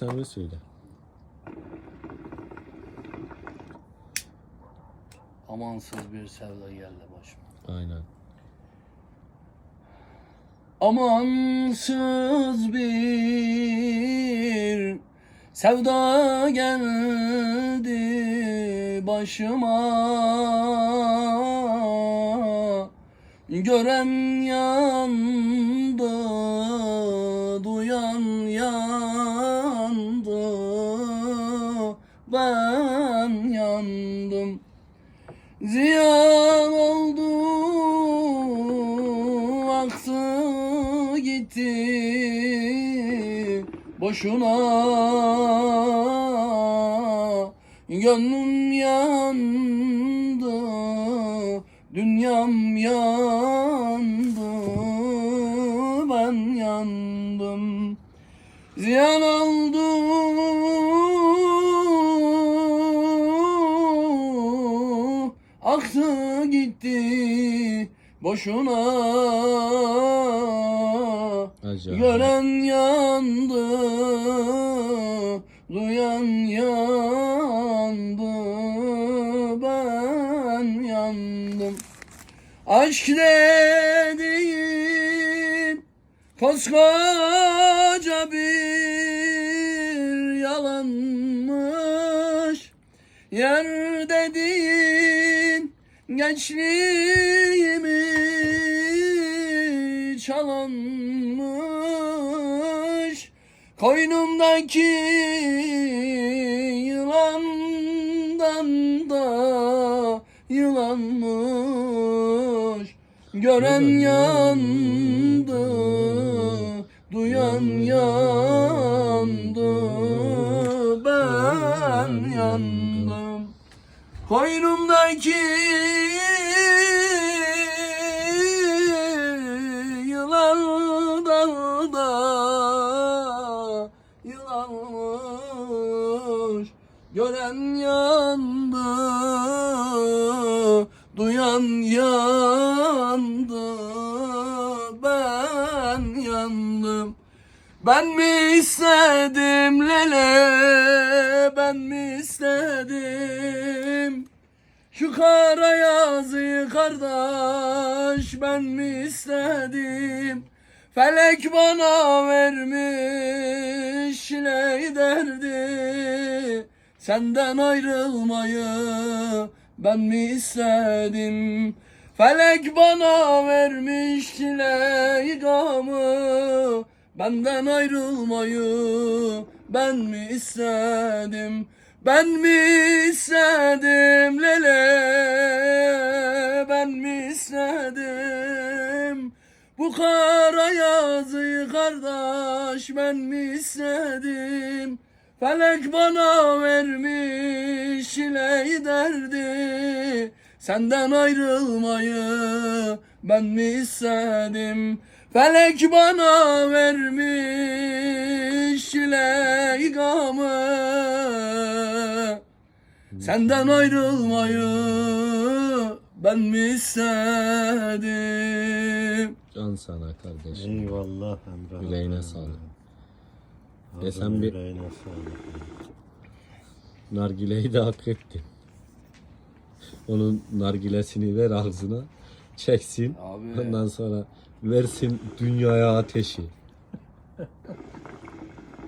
de söyle. Amansız bir sevda geldi başıma. Aynen. Amansız bir sevda geldi başıma Gören yandı, duyan yandı Ben yandım. Ziyan oldu, aktı gitti. Boşuna Gönlüm yandı, dünyam yandı, ben yandım. Ziyan oldu boşuna Acayip. Gören yandı Duyan yandı Ben yandım Aşk dediğin Koskoca bir yalanmış Yer dediğin gençliğimi çalanmış Koynumdaki yılandan da yılanmış. Gören yandı, duyan yandı Ben yandım. Koynumdaki yılanmış Gören yandı, duyan yandı Ben yandım. Ben mi istedim lele ben mi istedim? Şu kara yazıyı kardeş ben mi istedim Felek bana vermiş ne derdi. Senden ayrılmayı ben mi istedim? Felek bana vermiş çile gamı. Benden ayrılmayı ben mi istedim? Ben mi istedim lele? Ben mi istedim Bu kara yazıyı kardeş ben mi istedim. Felek bana vermiş çile derdi. Senden ayrılmayı ben mi istedim? Felek bana vermiş çile gamı. Senden ayrılmayı ben mi istedim Can sana kardeşim. Eyvallah Emre. Yüreğine sağlık. Sen bir- yüreğine sağlık. Nargileyi de hak ettin. Onun nargilesini ver ağzına. Çeksin. Abi. Ondan sonra versin dünyaya ateşi.